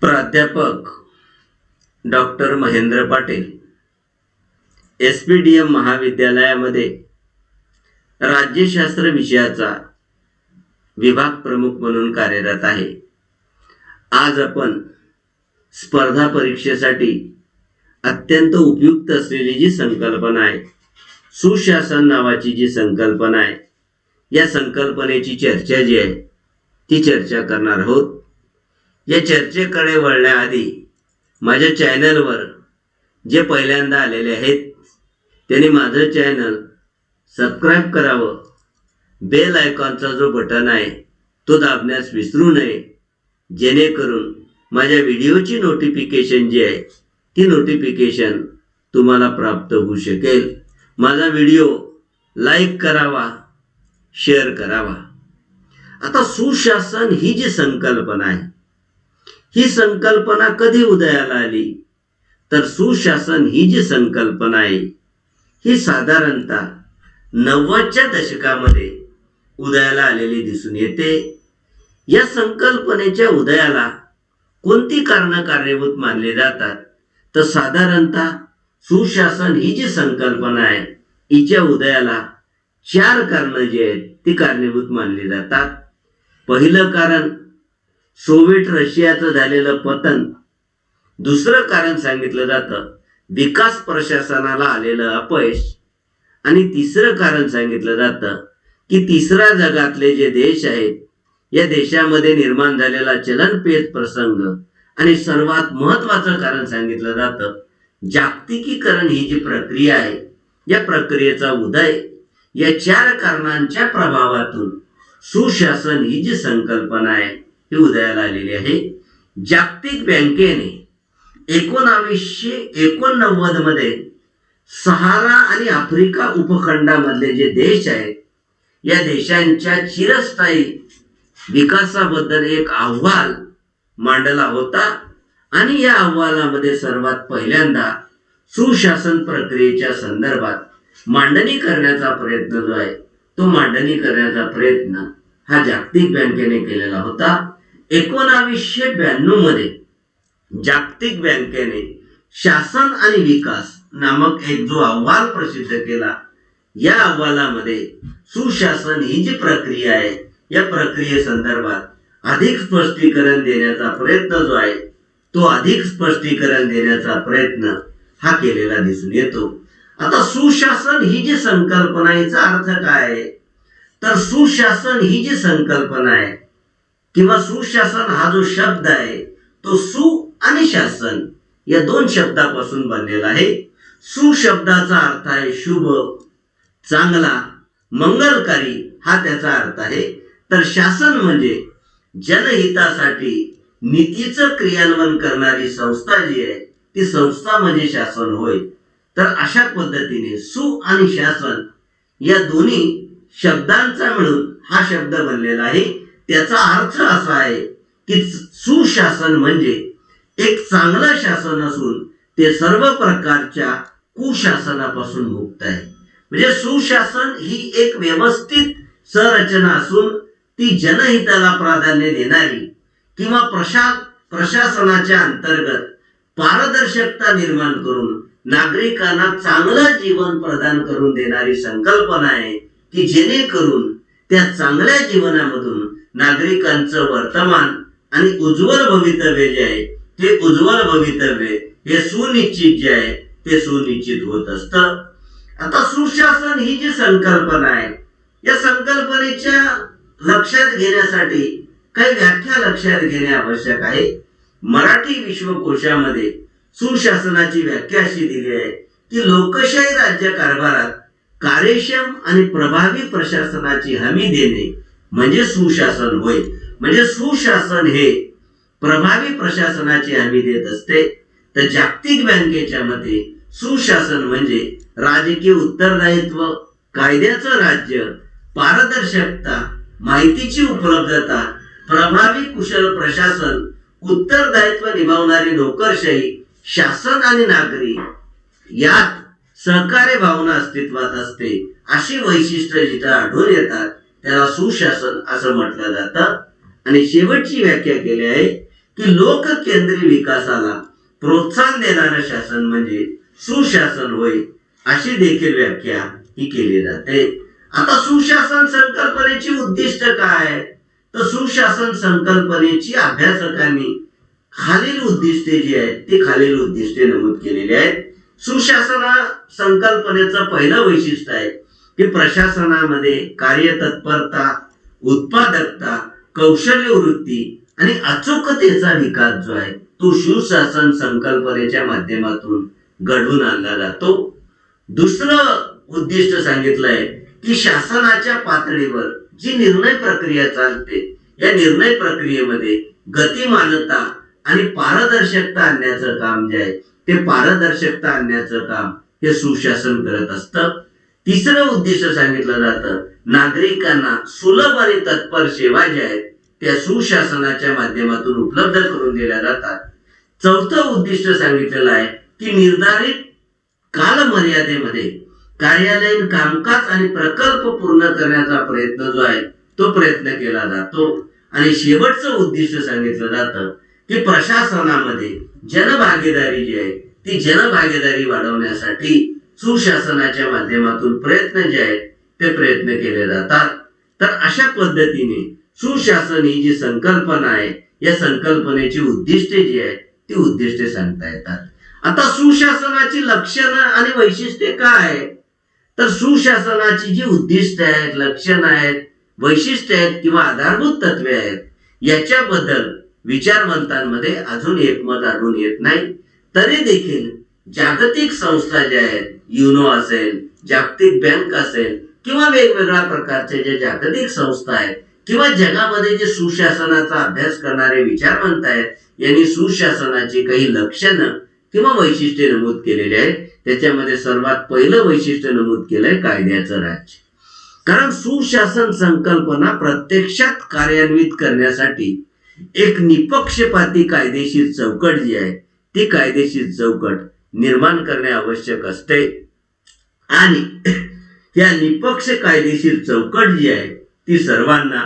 प्राध्यापक doctor Mahendra Patil S P D M महाविद्यालयामध्ये राज्यशास्त्र विषयाचा विभाग प्रमुख म्हणून कार्यरत आहे. आज आपण स्पर्धा परीक्षेसाठी अत्यंत उपयुक्त असलेली जी संकल्पना आहे सुशासन नावाची जी संकल्पना आहे या संकल्पनेची चर्चा जी आहे ती चर्चा करणार आहोत. या चर्चेकडे वळण्याआधी माझ्या चॅनलवर जे पहिल्यांदा आलेले आहेत त्यांनी माझं चॅनल सबस्क्राईब करावं. बेल आयकॉनचा जो बटन आहे तो दाबण्यास विसरू नये. जेणेकरून माझ्या व्हिडिओची नोटिफिकेशन जी आहे ती नोटिफिकेशन तुम्हाला प्राप्त होऊ शकेल. माझा व्हिडिओ लाईक करावा शेअर करावा. आता सुशासन ही जी संकल्पना आहे ही संकल्पना कधी उदयाला आली? तर सुशासन ही जी संकल्पना आहे ही साधारणतः नव्वदच्या दशकामध्ये उदयाला आलेली दिसून येते. या संकल्पनेच्या उदयाला कोणती कारणं कारणीभूत मानली जातात? तर साधारणतः सुशासन ही जी संकल्पना आहे हिच्या उदयाला चार कारणं जी आहेत ती कारणीभूत मानली जातात. पहिलं कारण सोव्हिएट रशियाचं झालेलं पतन. दुसरं कारण सांगितलं जातं विकास प्रशासनाला आलेलं अपयश. आणि तिसरं कारण सांगितलं जातं की तिसरा जगातले जे देश आहेत या देशामध्ये निर्माण झालेला चलनपेच प्रसंग आणि सर्वात महत्वाचं कारण सांगितलं जातं जागतिकीकरण ही जी प्रक्रिया आहे या प्रक्रियेचा उदय या चार कारणांच्या प्रभावातून सुशासन ही जी संकल्पना आहे ही उदयाला आलेली आहे. जागतिक बँकेने एकोणावीसशे एकोणनव्वदमध्ये सहारा आणि आफ्रिका उपखंडामधले जे देश आहेत या देशांच्या चिरस्थायी विकासाबद्दल एक अहवाल मांडला होता आणि या अहवालामध्ये सर्वात पहिल्यांदा सुशासन प्रक्रियेच्या संदर्भात मांडणी करण्याचा प्रयत्न जो आहे तो मांडणी करण्याचा प्रयत्न हा जागतिक बँकेने केलेला होता. एकोणावीसशे ब्याण्णवमध्ये जागतिक बँकेने शासन आणि विकास नामक एक जो अहवाल प्रसिद्ध केला या अहवालामध्ये सुशासन ही जी प्रक्रिया आहे या प्रक्रियेसंदर्भात अधिक स्पष्टीकरण देण्याचा प्रयत्न जो आहे तो अधिक स्पष्टीकरण देण्याचा प्रयत्न हा केलेला दिसून येतो. आता सुशासन ही जी संकल्पना हिचा अर्थ काय आहे? तर सुशासन ही जी संकल्पना आहे किंवा सुशासन हा जो शब्द आहे तो सु आणि शासन या दोन शब्दापासून बनलेला आहे. सुशब्दाचा अर्थ आहे शुभ चांगला मंगलकारी हा त्याचा अर्थ आहे. तर शासन म्हणजे जनहितासाठी नीतीचं क्रियान्वयन करणारी संस्था जी आहे ती संस्था म्हणजे शासन होय. तर अशा पद्धतीने सु आणि शासन या दोन्ही शब्दांचा मिळून हा शब्द बनलेला आहे. त्याचा अर्थ असा आहे की सुशासन म्हणजे एक चांगलं शासन असून ते सर्व प्रकारच्या कुशासनापासून मुक्त आहे. म्हणजे सुशासन ही एक व्यवस्थित संरचना असून ती जनहिताला प्राधान्य देणारी किंवा प्रशा प्रशासनाच्या अंतर्गत पारदर्शकता निर्माण करून नागरिकांना चांगलं जीवन प्रदान करून देणारी संकल्पना आहे की जेणेकरून त्या चांगल्या जीवनामधून नागरिकांचं वर्तमान आणि उज्ज्वल भवितव्य जे आहे ते उज्ज्वल भवितव्य हे सुनिश्चित जे आहे ते सुनिश्चित होत असतं. आता सुशासन ही जी संकल्पना आहे या संकल्पनेच्या लक्षात घेण्यासाठी काही व्याख्या लक्षात घेणे आवश्यक आहे. मराठी विश्वकोशामध्ये सुशासनाची व्याख्या अशी दिली आहे की लोकशाही राज्य कारभारात कार्यक्षम आणि प्रभावी प्रशासनाची हमी देणे म्हणजे सुशासन होय. म्हणजे सुशासन हे प्रभावी प्रशासनाची हमी देत असते. तर जागतिक बँकेच्या मते सुशासन म्हणजे राजकीय उत्तरदायित्व कायद्याचं राज्य पारदर्शकता माहितीची उपलब्धता प्रभावी कुशल प्रशासन उत्तरदायित्व निभावणारी नोकरशाही शासन आणि नागरी यात सहकार्य भावना अस्तित्वात असते अशी वैशिष्ट्य जिथं आढळून येतात. त्याला सुशासन असं म्हटलं जातं. आणि शेवटची व्याख्या केली आहे की लोककेंद्री विकासाला प्रोत्साहन देणारं शासन म्हणजे सुशासन होय अशी देखील व्याख्या ही केली जाते. आता सुशासन संकल्पनेची उद्दिष्ट काय? तर सुशासन संकल्पनेची अभ्यासकांनी खालील उद्दिष्टे जी आहेत ती खालील उद्दिष्टे नमूद केलेली आहेत. सुशासना संकल्पनेचं पहिलं वैशिष्ट्य आहे की प्रशासनामध्ये कार्यतत्परता उत्पादकता कौशल्य वृत्ती आणि अचूकतेचा विकास जो आहे तो सुशासन संकल्पनेच्या माध्यमातून घडवून आणला जातो. दुसरं उद्दिष्ट सांगितलंय की शासनाच्या पातळीवर जी निर्णय प्रक्रिया चालते या निर्णय प्रक्रियेमध्ये गतिमानता आणि पारदर्शकता आणण्याचं काम जे आहे ते पारदर्शकता आणण्याचं काम हे सुशासन करत असतं. तिसरं उद्दिष्ट सांगितलं जातं नागरिकांना सुलभ आणि तत्पर सेवा ज्या आहेत त्या सुशासनाच्या माध्यमातून उपलब्ध करून दिल्या जातात. चौथं उद्दिष्ट सांगितलेलं आहे की निर्धारित कालमर्यादेमध्ये कार्यालयीन कामकाज आणि प्रकल्प पूर्ण करण्याचा प्रयत्न जो आहे तो प्रयत्न केला जातो. आणि शेवटचं उद्दिष्ट सांगितलं जातं की प्रशासनामध्ये जनभागीदारी जी आहे ती जनभागीदारी वाढवण्यासाठी सुशासनाच्या माध्यमातून प्रयत्न जे आहेत ते प्रयत्न केले जातात. तर अशा पद्धतीने सुशासन ही जी संकल्पना आहे या संकल्पनेची उद्दिष्टे जी आहेत ती उद्दिष्टे सांगता येतात. आता सुशासनाची लक्षणं आणि वैशिष्ट्ये काय आहे तर सुशासनाची जी उद्दिष्ट आहेत लक्षणं आहेत वैशिष्ट्य आहेत किंवा आधारभूत तत्वे आहेत याच्याबद्दल विचारवंतांमध्ये अजून एकमत आढळून येत नाही. तरी देखील जागतिक संस्था ज्या आहेत युनो असेल जागतिक बँक असेल किंवा वेगवेगळ्या प्रकारचे जे जागतिक संस्था आहेत किंवा जगामध्ये जे सुशासनाचा अभ्यास करणारे विचारवंत आहेत यांनी सुशासनाची काही लक्षणं किंवा वैशिष्ट्ये नमूद केलेली आहेत. त्याच्यामध्ये सर्वात पहिलं वैशिष्ट्य नमूद केलंय कायद्याचं राज्य. कारण सुशासन संकल्पना प्रत्यक्षात कार्यान्वित करण्यासाठी एक निपक्षपाती कायदेशीर चौकट जी आहे ती कायदेशीर चौकट निर्माण करणे आवश्यक असते. आणि या निपक्ष कायदेशीर चौकट जी आहे ती सर्वांना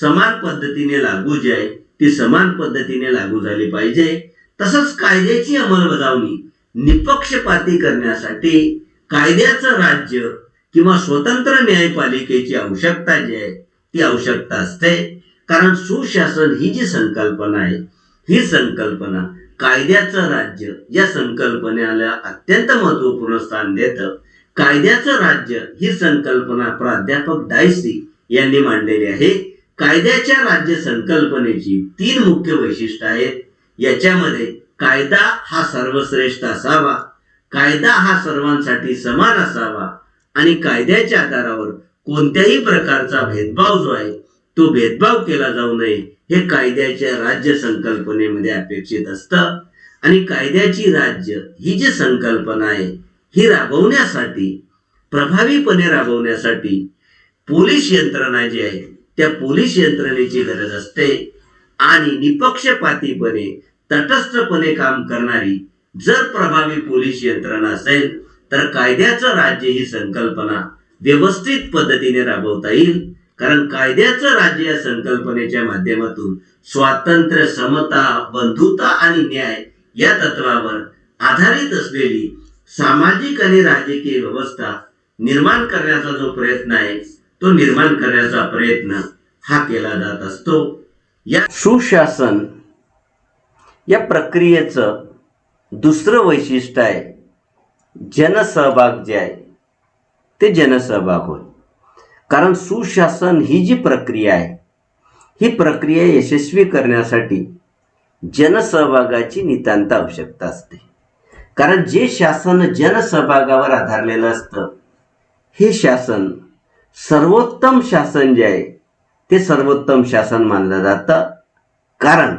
समान पद्धतीने लागू जी आहे ती समान पद्धतीने लागू झाली पाहिजे. तसंच कायद्याची अंमलबजावणी निपक्षपाती करण्यासाठी कायद्याचं राज्य किंवा स्वतंत्र न्यायपालिकेची आवश्यकता जी आहे ती आवश्यकता असते. कारण सुशासन ही जी संकल्पना आहे ही संकल्पना कायद्याचं राज्य या संकल्पनेला अत्यंत महत्त्वपूर्ण स्थान देतं. कायद्याचं राज्य ही संकल्पना प्राध्यापक डायसी यांनी मांडलेली आहे. कायद्याच्या राज्य संकल्पनेची तीन मुख्य वैशिष्ट्य आहेत. याच्यामध्ये कायदा हा सर्वश्रेष्ठ असावा कायदा हा सर्वांसाठी समान असावा आणि कायद्याच्या आधारावर कोणत्याही प्रकारचा भेदभाव जो आहे तो भेदभाव केला जाऊ नये हे कायद्याच्या राज्य संकल्पनेमध्ये अपेक्षित असतं. आणि कायद्याची राज्य ही जी संकल्पना आहे ही राबवण्यासाठी प्रभावीपणे राबवण्यासाठी पोलीस यंत्रणा जी आहे त्या पोलीस यंत्रणेची गरज असते. आणि निपक्षपातीपणे तटस्थपणे काम करणारी जर प्रभावी पोलीस यंत्रणा असेल तर कायद्याचं राज्य ही संकल्पना व्यवस्थित पद्धतीने राबवता येईल. कारण कायद्याचं राज्य या संकल्पनेच्या माध्यमातून स्वातंत्र्य समता बंधुता आणि न्याय या तत्वावर आधारित असलेली सामाजिक आणि राजकीय व्यवस्था निर्माण करण्याचा जो प्रयत्न आहे तो निर्माण करण्याचा प्रयत्न हा केला जात असतो. या सुशासन या प्रक्रियेचं दुसरं वैशिष्ट्य आहे जनसहभाग जे आहे ते जनसहभाग होय. कारण सुशासन ही जी प्रक्रिया आहे ही प्रक्रिया यशस्वी करण्यासाठी जनसहभागाची नितांत आवश्यकता असते. कारण जे शासन जनसहभागावर आधारलेलं असतं हे शासन सर्वोत्तम शासन जे आहे ते सर्वोत्तम शासन मानलं जातं. कारण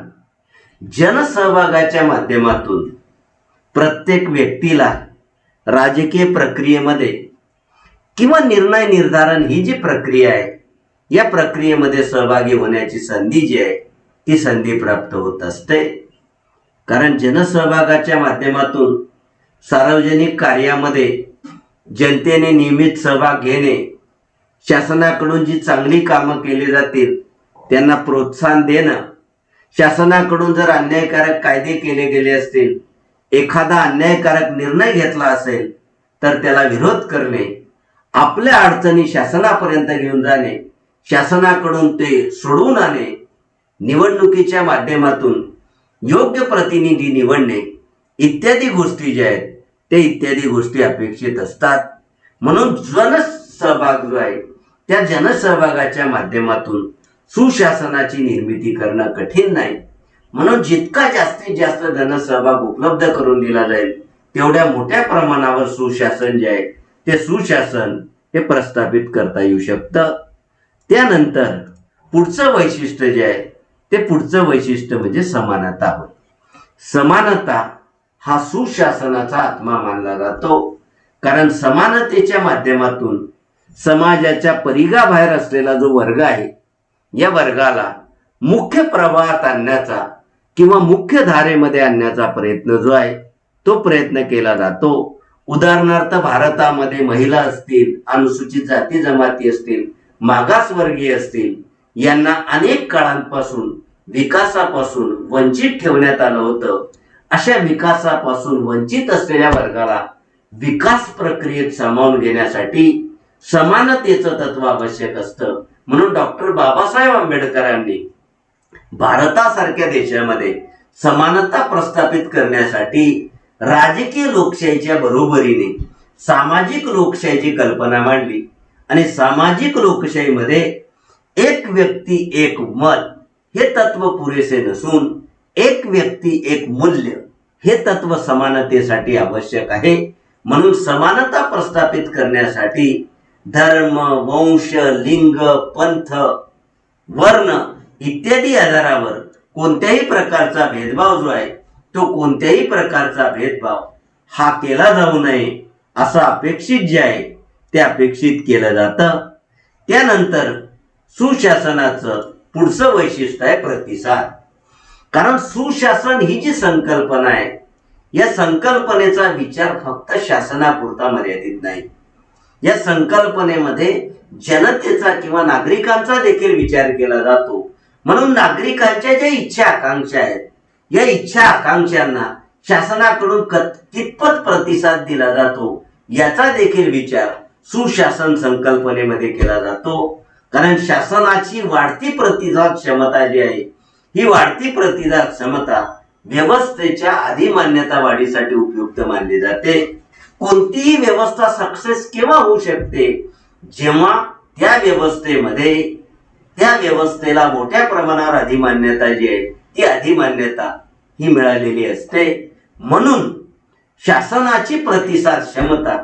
जनसहभागाच्या माध्यमातून प्रत्येक व्यक्तीला राजकीय प्रक्रियेमध्ये किंवा निर्णय निर्धारण ही जी प्रक्रिया आहे या प्रक्रियेमध्ये सहभागी होण्याची संधी जी आहे ती संधी प्राप्त होत असते. कारण जनसहभागाच्या माध्यमातून सार्वजनिक कार्यामध्ये जनतेने नियमित सहभाग घेणे शासनाकडून जी चांगली कामं केली जातील त्यांना प्रोत्साहन देणं शासनाकडून जर अन्यायकारक कायदे केले गेले असतील एखादा अन्यायकारक निर्णय घेतला असेल तर त्याला विरोध करणे आपल्या अडचणी शासनापर्यंत घेऊन जाणे शासनाकडून ते सोडवून आणणे निवडणुकीच्या माध्यमातून योग्य प्रतिनिधी निवडणे इत्यादी गोष्टी ज्या आहेत ते इत्यादी गोष्टी अपेक्षित असतात. म्हणून जनसहभाग जो आहे त्या जनसहभागाच्या माध्यमातून सुशासनाची निर्मिती करणं कठीण नाही. म्हणून जितका जास्तीत जास्त जनसहभाग उपलब्ध करून दिला जाईल तेवढ्या मोठ्या प्रमाणावर सुशासन जे आहे ते सुशासन हे प्रस्थापित करता येऊ शकतं. त्यानंतर पुढचं वैशिष्ट्य जे आहे ते पुढचं वैशिष्ट्य म्हणजे समानता होय. समानता हा सुशासनाचा आत्मा मानला जातो. कारण समानतेच्या माध्यमातून समाजाच्या परिघाबाहेर असलेला जो वर्ग आहे या वर्गाला मुख्य प्रवाहात आणण्याचा किंवा मुख्य धारेमध्ये आणण्याचा प्रयत्न जो आहे तो प्रयत्न केला जातो. उदाहरणार्थ भारतामध्ये महिला असतील अनुसूचित जाती जमाती असतील मागासवर्गीय असतील यांना अनेक काळांपासून विकासापासून वंचित ठेवण्यात आलं होतं. अशा विकासापासून वंचित असलेल्या वर्गाला विकास प्रक्रियेत सामावून घेण्यासाठी समानतेचं तत्व आवश्यक असतं. म्हणून डॉक्टर बाबासाहेब आंबेडकरांनी भारतासारख्या देशामध्ये समानता प्रस्थापित करण्यासाठी राजकीय लोकशाहीच्या बरोबरीने सामाजिक लोकशाहीची कल्पना मांडली आणि सामाजिक लोकशाहीमध्ये एक व्यक्ती एक मत हे तत्व पुरेसे नसून एक व्यक्ती एक मूल्य हे तत्व समानतेसाठी आवश्यक आहे. म्हणून समानता प्रस्थापित करण्यासाठी धर्म वंश लिंग पंथ वर्ण इत्यादी आधारावर कोणत्याही प्रकारचा भेदभाव जो आहे तो कोणत्याही प्रकारचा भेदभाव हा केला जाऊ नये असं अपेक्षित जे आहे ते अपेक्षित केलं जातं. त्यानंतर सुशासनाचं पुढचं वैशिष्ट्य आहे प्रतिसाद. कारण सुशासन ही जी संकल्पना आहे या संकल्पनेचा विचार फक्त शासनापुरता मर्यादित नाही. या संकल्पनेमध्ये जनतेचा किंवा नागरिकांचा देखील विचार केला जातो. म्हणून नागरिकांच्या ज्या इच्छा आकांक्षा आहेत या इच्छा आकांक्षांना शासनाकडून कितपत प्रतिसाद दिला जातो याचा देखील विचार सुशासन संकल्पनेमध्ये केला जातो. कारण शासनाची वाढती प्रतिसाद क्षमता जी आहे ही वाढती प्रतिसाद क्षमता व्यवस्थेच्या अधिमान्यता वाढीसाठी उपयुक्त मानली जाते. कोणतीही व्यवस्था सक्सेस केव्हा होऊ शकते? जेव्हा त्या व्यवस्थेमध्ये त्या व्यवस्थेला मोठ्या प्रमाणावर अधिमान्यता जी आहे ती अधिमान्यता ही मिळालेली असते. म्हणून शासनाची प्रतिसाद क्षमता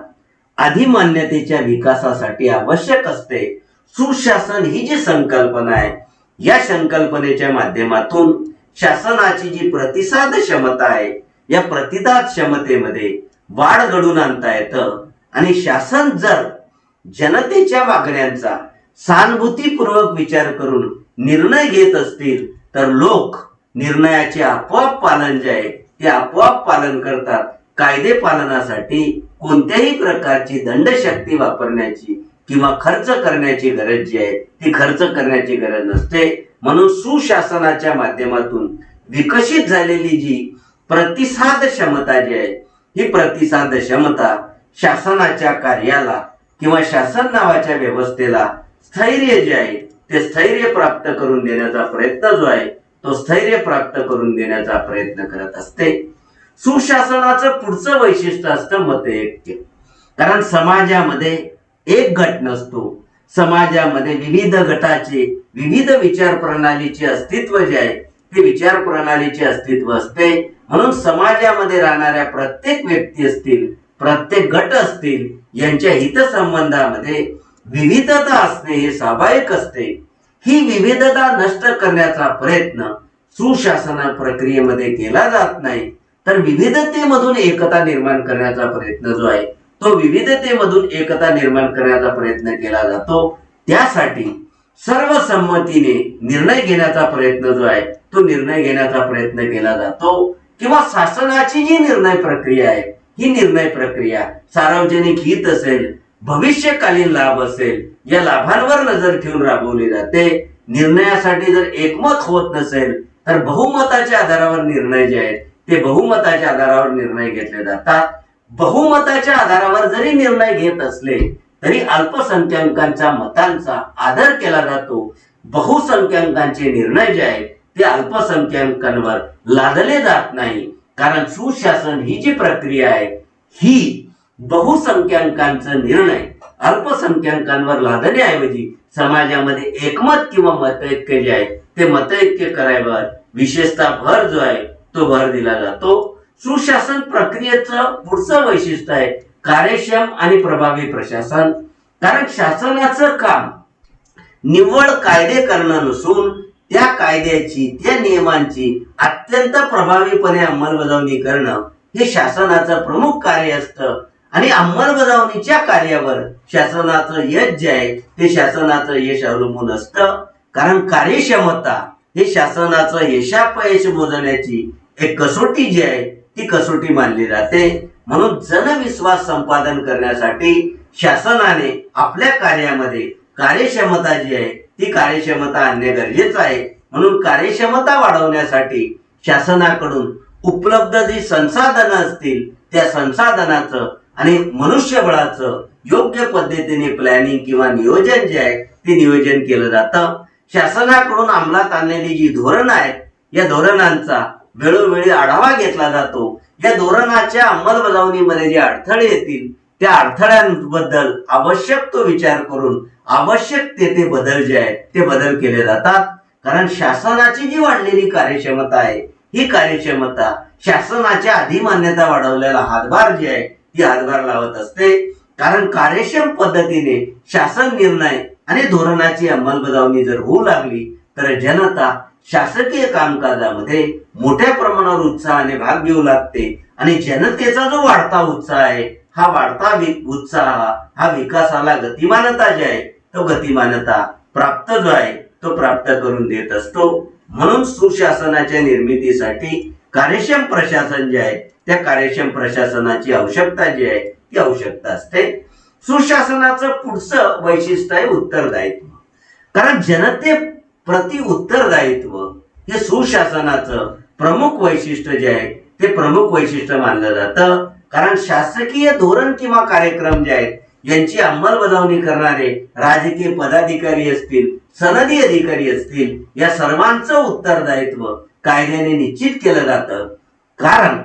अधिमान्यतेच्या विकासासाठी आवश्यक असते. सुशासन ही जी संकल्पना आहे या संकल्पनेच्या माध्यमातून शासनाची जी प्रतिसाद क्षमता आहे या प्रतिसाद क्षमतेमध्ये वाढ घडून आणता येतं. आणि शासन जर जनतेच्या मागण्यांचा सहानुभूतीपूर्वक विचार करून निर्णय घेत असतील तर लोक निर्णयाचे आपोआप पालन जे आहे ते आपोआप पालन करतात. कायदे पालनासाठी कोणत्याही प्रकारची दंडशक्ती वापरण्याची किंवा खर्च करण्याची गरज जी आहे ती खर्च करण्याची गरज नसते. म्हणून सुशासनाच्या माध्यमातून विकसित झालेली जी प्रतिसाद क्षमता जी आहे ही प्रतिसाद क्षमता शासनाच्या कार्याला किंवा शासन नावाच्या व्यवस्थेला स्थैर्य जे आहे ते स्थैर्य प्राप्त करून देण्याचा प्रयत्न जो आहे तो स्थैर्य प्राप्त करून देण्याचा प्रयत्न करत असते. सुशासनाचं पुढचं वैशिष्ट्य असतं मतऐक्य कारण समाजामध्ये एक गट नसतो. समाजामध्ये विविध गटाचे विविध विचार प्रणालीचे अस्तित्व जे आहे ते विचार प्रणालीचे अस्तित्व असते. म्हणून समाजामध्ये राहणाऱ्या प्रत्येक व्यक्ती असतील प्रत्येक गट असतील यांच्या हितसंबंधामध्ये विविधता असणे हे स्वाभाविक असते. ही विविधता नष्ट करण्याचा प्रयत्न सुशासन प्रक्रियेमध्ये केला जात नाही. तर विविधतेमधून एकता निर्माण करण्याचा प्रयत्न जो आहे तो विविधतेमधून एकता निर्माण करण्याचा प्रयत्न केला जातो. त्यासाठी सर्वसंमतीने निर्णय घेण्याचा प्रयत्न जो आहे तो निर्णय घेण्याचा प्रयत्न केला जातो. किंवा शासनाची जी निर्णय प्रक्रिया आहे ही निर्णय प्रक्रिया सार्वजनिक हित असेल भविष्यकालीन लाभ असेल या लाभांवर नजर ठेवून राबवली जाते. निर्णयासाठी जर एकमत होत नसेल तर बहुमताच्या आधारावर निर्णय जे आहेत ते बहुमताच्या आधारावर निर्णय घेतले जातात. बहुमताच्या आधारावर जरी निर्णय घेत असले तरी अल्पसंख्याकांच्या मतांचा आदर केला जातो. बहुसंख्याकांचे निर्णय जे आहेत ते अल्पसंख्याकांवर लादले जात नाही. कारण सुशासन ही जी प्रक्रिया आहे ही बहुसंख्याकांचा निर्णय अल्पसंख्याकांवर लादण्याऐवजी समाजामध्ये एकमत किंवा मतैक्य जे आहे ते मतैक्य करायवर विशेषतः भर जो आहे तो भर दिला जातो. सुशासन प्रक्रियेचं पुढचं वैशिष्ट्य आहे कार्यक्षम आणि प्रभावी प्रशासन. कारण शासनाचं काम निव्वळ कायदे करणं नसून त्या कायद्याची त्या नियमांची अत्यंत प्रभावीपणे अंमलबजावणी करणं हे शासनाचं प्रमुख कार्य असतं. आणि अंमलबजावणीच्या कार्यावर शासनाचं यश जे आहे ते शासनाचं यश अवलंबून असतं. कारण कार्यक्षमता हे शासनाचं यशापयश मोजण्याची एक कसोटी जी आहे ती कसोटी मानली जाते. म्हणून जनविश्वास संपादन करण्यासाठी शासनाने आपल्या कार्यामध्ये कार्यक्षमता जी आहे ती कार्यक्षमता आणणे गरजेचं आहे. म्हणून कार्यक्षमता वाढवण्यासाठी शासनाकडून उपलब्ध जी संसाधनं असतील त्या संसाधनाचं आणि मनुष्यबळाचं योग्य पद्धतीने प्लॅनिंग किंवा नियोजन जे आहे ते नियोजन केलं जातं. शासनाकडून अंमलात आणलेली जी धोरणं आहेत या धोरणांचा वेळोवेळी आढावा घेतला जातो. या धोरणाच्या अंमलबजावणीमध्ये जे अडथळे येतील त्या अडथळ्यांबद्दल आवश्यक तो विचार करून आवश्यक ते ते बदल जे आहेत ते बदल केले जातात. कारण शासनाची जी वाढलेली कार्यक्षमता आहे ही कार्यक्षमता शासनाच्या अधिमान्यता वाढवलेला हातभार जे आहे ती हातभार लावत असते. कारण कार्यक्षम पद्धतीने शासन निर्णय आणि धोरणाची अंमलबजावणी जर होऊ लागली तर जनता शासकीय कामकाजामध्ये मोठ्या प्रमाणावर उत्साहाने भाग घेऊ लागते आणि जनतेचा जो वाढता उत्साह आहे हा वाढता उत्साह हा विकासाला गतिमानता जी आहे तो गतिमानता प्राप्त जो आहे तो प्राप्त करून देत असतो. म्हणून सुशासनाच्या निर्मितीसाठी कार्यक्षम प्रशासन जे आहे त्या कार्यक्षम प्रशासनाची आवश्यकता जी आहे ती आवश्यकता असते. सुशासनाचं पुढचं वैशिष्ट्य आहे उत्तरदायित्व. कारण जनते प्रति उत्तरदायित्व हे सुशासनाचं प्रमुख वैशिष्ट्य जे आहे ते प्रमुख वैशिष्ट्य मानलं जातं. कारण शासकीय धोरण किंवा कार्यक्रम जे आहेत यांची अंमलबजावणी करणारे राजकीय पदाधिकारी असतील सनदी अधिकारी असतील या सर्वांचं उत्तरदायित्व कायद्याने निश्चित केलं जातं. कारण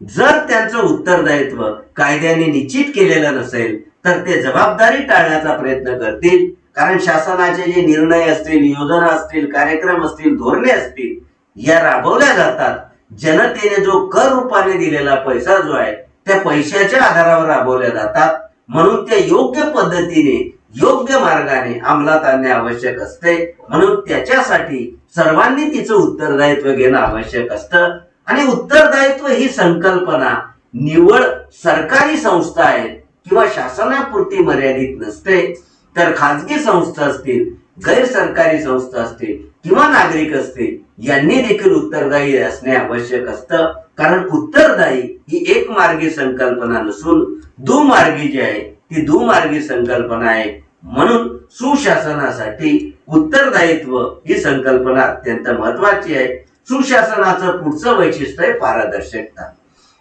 जर त्यांचं उत्तरदायित्व कायद्याने निश्चित केलेलं नसेल तर ते जबाबदारी टाळण्याचा प्रयत्न करतील. कारण शासनाचे जे निर्णय असतील योजना असतील कार्यक्रम असतील धोरणे असतील या राबवल्या जातात. जनतेने जो कर रूपाने दिलेला पैसा जो आहे त्या पैशाच्या आधारावर राबवल्या जातात. म्हणून त्या योग्य पद्धतीने योग्य मार्गाने अंमलात आणणे आवश्यक असते. म्हणून त्याच्यासाठी सर्वांनी तिचं उत्तरदायित्व घेणं आवश्यक असतं. आणि उत्तरदायित्व ही संकल्पना निव्वळ सरकारी संस्था आहेत किंवा शासनापुरती मर्यादित नसते. तर खाजगी संस्था असतील गैरसरकारी संस्था असतील किंवा नागरिक असतील यांनी देखील उत्तरदायी असणे आवश्यक असतं. कारण उत्तरदायी ही एक मार्गी संकल्पना नसून दुमार्गी जी आहे ती दुमार्गी संकल्पना आहे. म्हणून सुशासनासाठी उत्तरदायित्व ही संकल्पना अत्यंत महत्वाची आहे. सुशासनाचं पुढचं वैशिष्ट्य आहे पारदर्शकता.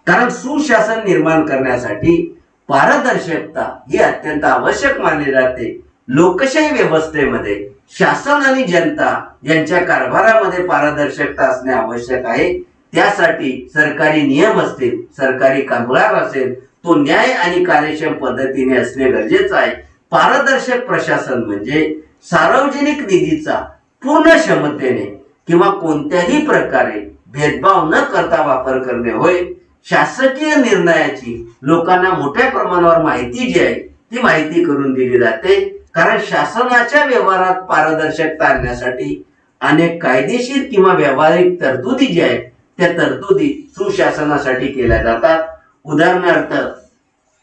कारण सुशासन निर्माण करण्यासाठी पारदर्शकता ही अत्यंत आवश्यक मानली जाते. लोकशाही व्यवस्थेमध्ये शासन आणि जनता यांच्या कारभारामध्ये पारदर्शकता असणे आवश्यक आहे. त्यासाठी सरकारी नियम असतील सरकारी कामगार असेल तो न्याय आणि कार्यक्षम पद्धतीने असणे गरजेचं आहे. पारदर्शक प्रशासन म्हणजे सार्वजनिक निधीचा पूर्ण क्षमतेने किंवा कोणत्याही प्रकारे भेदभाव न करता वापर करणे होय शासकीय निर्णयाची लोकांना मोठ्या प्रमाणावर माहिती जी आहे ती माहिती करून दिली जाते. कारण शासनाच्या व्यवहारात पारदर्शकता आणण्यासाठी अनेक कायदेशीर किंवा व्यावहारिक तरतुदी ज्या आहेत त्या तरतुदी सुशासनासाठी केल्या जातात. उदाहरणार्थ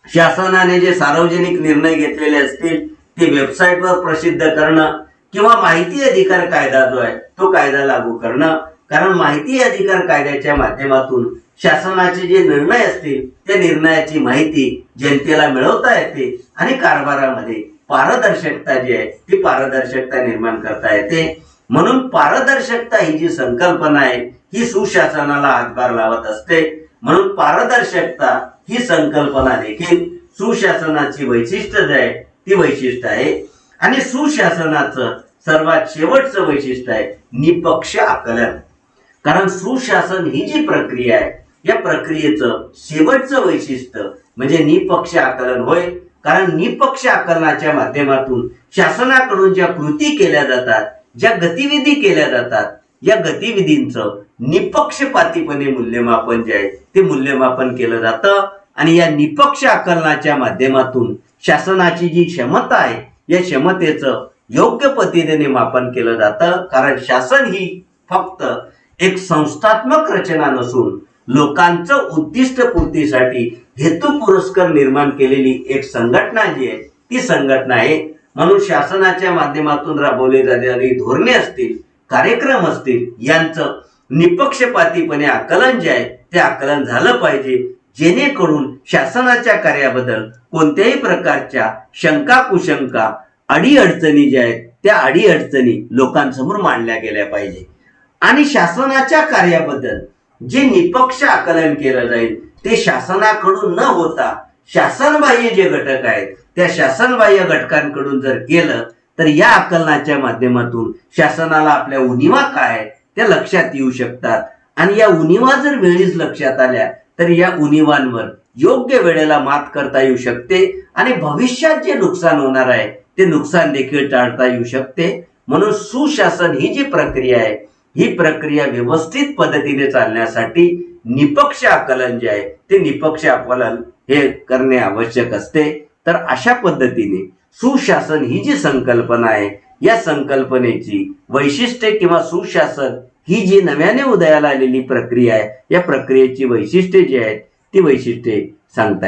शासनाने जे सार्वजनिक निर्णय घेतलेले असतील ते वेबसाईटवर प्रसिद्ध करणं किंवा माहिती अधिकार कायदा जो आहे तो कायदा लागू करणं. कारण माहिती अधिकार कायद्याच्या माध्यमातून शासनाचे जे निर्णय असतील त्या निर्णयाची माहिती जनतेला मिळवता येते आणि कारभारामध्ये पारदर्शकता जी आहे ती पारदर्शकता निर्माण करता येते. म्हणून पारदर्शकता ही जी संकल्पना आहे ही सुशासनाला हातभार लावत असते. म्हणून पारदर्शकता ही संकल्पना देखील सुशासनाची वैशिष्ट्य जे आहे ती वैशिष्ट्य आहे. आणि सुशासनाचं सर्वात शेवटचं वैशिष्ट्य आहे निपक्ष आकलन. कारण सुशासन ही जी प्रक्रिया आहे या प्रक्रियेचं शेवटचं वैशिष्ट्य म्हणजे निपक्ष आकलन होय. कारण निपक्ष आकलनाच्या माध्यमातून शासनाकडून ज्या कृती केल्या जातात ज्या गतिविधी केल्या जातात या गतिविधींचं निपक्षपातीपणे मूल्यमापन जे आहे ते मूल्यमापन केलं जातं. आणि या निपक्ष आकलनाच्या माध्यमातून शासनाची जी क्षमता आहे या क्षमतेचं योग्य पद्धतीने मापन केलं जातं. कारण शासन ही फक्त एक संस्थात्मक रचना नसून लोकांचं उद्दिष्ट पूर्तीसाठी हेतू पुरस्कार निर्माण केलेली एक संघटना जी आहे ती संघटना आहे. म्हणून शासनाच्या माध्यमातून राबवले जाणारी धोरणे असतील कार्यक्रम असतील यांचं निपक्षपातीपणे आकलन जे आहे ते आकलन झालं पाहिजे. जेणेकरून शासनाच्या कार्याबद्दल कोणत्याही प्रकारच्या शंका कुशंका अडीअडचणी ज्या आहेत त्या अडीअडचणी लोकांसमोर मांडल्या गेल्या पाहिजे. आणि शासनाच्या कार्याबद्दल जे निपक्ष आकलन केलं जाईल ते शासनाकडून न होता शासनबाह्य जे घटक आहेत त्या शासनबाह्य घटकांकडून जर केलं तर या आकलनाच्या माध्यमातून शासनाला आपल्या उणिवा काय आहेत त्या लक्षात येऊ शकतात. आणि या उणिवा जर वेळीच लक्षात आल्या तर या उणिवांवर योग्य वेळेला मात करता येऊ शकते आणि भविष्यात जे नुकसान होणार आहे ते नुकसान देखील टाळता येऊ शकते. म्हणून सुशासन ही जी प्रक्रिया आहे ही प्रक्रिया व्यवस्थित पद्धतीने चालण्यासाठी निपक्ष आकलन जे आहे ते निपक्ष आकलन हे करणे आवश्यक असते. तर अशा पद्धतीने सुशासन ही जी संकल्पना आहे या संकल्पनेची वैशिष्ट्ये किंवा सुशासन ही जी नव्याने उदयाला आलेली प्रक्रिया आहे या प्रक्रियेची वैशिष्ट्ये जी आहेत ती वैशिष्ट्ये सांगता